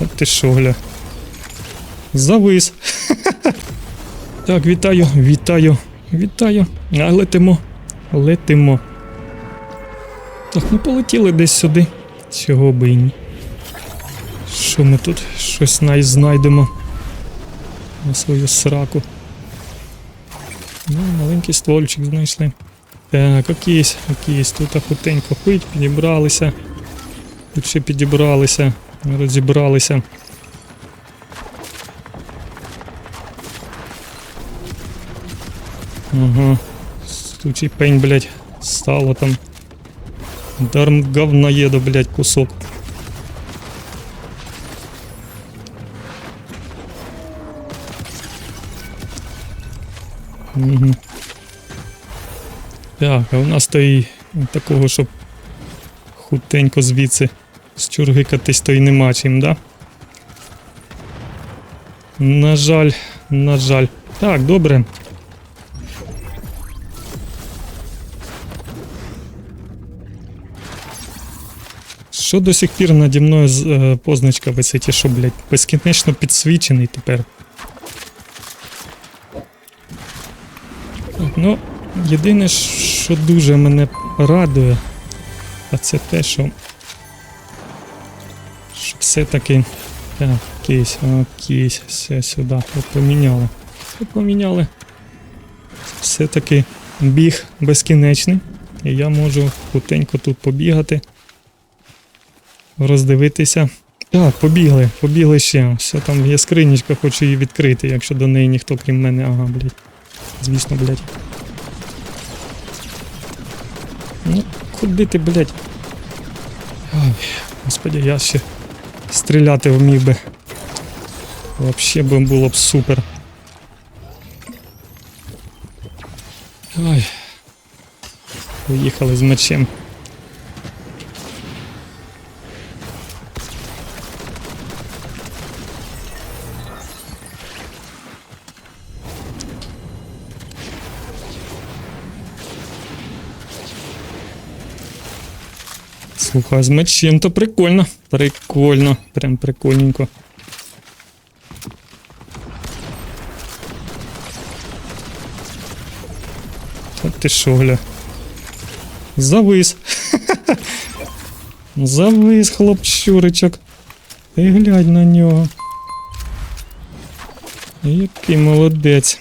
От ти що, гля. Завис. так, вітаю, вітаю, вітаю. А летимо. Летимо. Так, ну полетіли десь сюди. Чого би ні. Що ми тут щось най знайдемо на свою сраку. Ну, маленький ствольчик знайшли. Так, окейсь, окейсь, тут хутенько ходить, підібралися. Тут ще підібралися, розібралися. Ага. Стучий пень, блядь, стало там. Дарм говна еду, блядь, кусок. Угу. Так, а у нас то і такого, щоб хутенько звідси зчургикатись, то й нема чим, да? На жаль, на жаль. Так, добре. Що до сих пір наді мною е, позначка висить, що, блядь, безкінечно підсвічений тепер. Ну, єдине, що дуже мене радує, а це те, що. Все-таки. Так, кейс, кейс, все сюди. Поміняли. Поміняли. Все-таки біг безкінечний. І я можу хутенько тут побігати. Роздивитися. Так, побігли, побігли ще. Все там є скринічка, хочу її відкрити, якщо до неї ніхто крім мене. Ага, блядь. Звісно, блядь. Ну, куди ти, блядь? Ой, господи, я ще стріляти вмів би. Вообще би було б супер. Ой. Поїхали з мечем. Слухай, з мечем то прикольно. Прикольно. Прям прикольненько. От ти що, гля. Завис. Завис, хлопчуричок. Ти глянь на нього. Який молодець.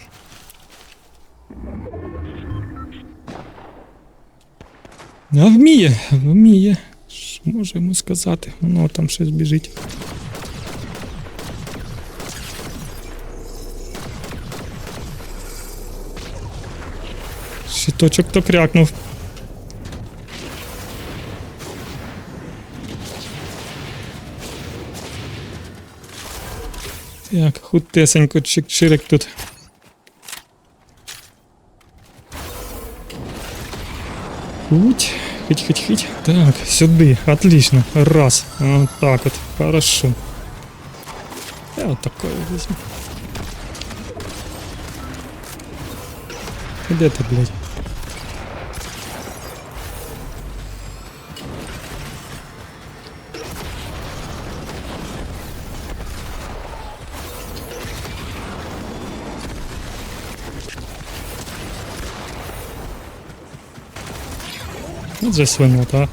А вміє, вміє. Що можемо сказати? Воно там щось біжить. Щиточок то крякнув. Так, хутесенько чик-чирик тут. Хуть, хить, хить, хить. Так, сюди, отлично. Раз. Вот так вот. Хорошо. Я вот такое возьму. Где ты, блядь? Тут засунул, да?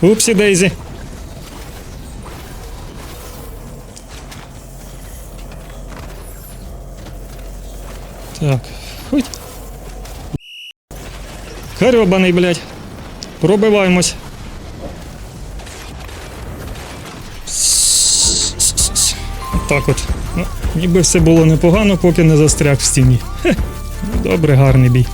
Упси, Дейзи. Так, хоть. Харьобаний, блядь. Пробиваємось. Так от. Ну, ніби все було непогано, поки не застряг в стіні. Хе. Добре, гарний бій.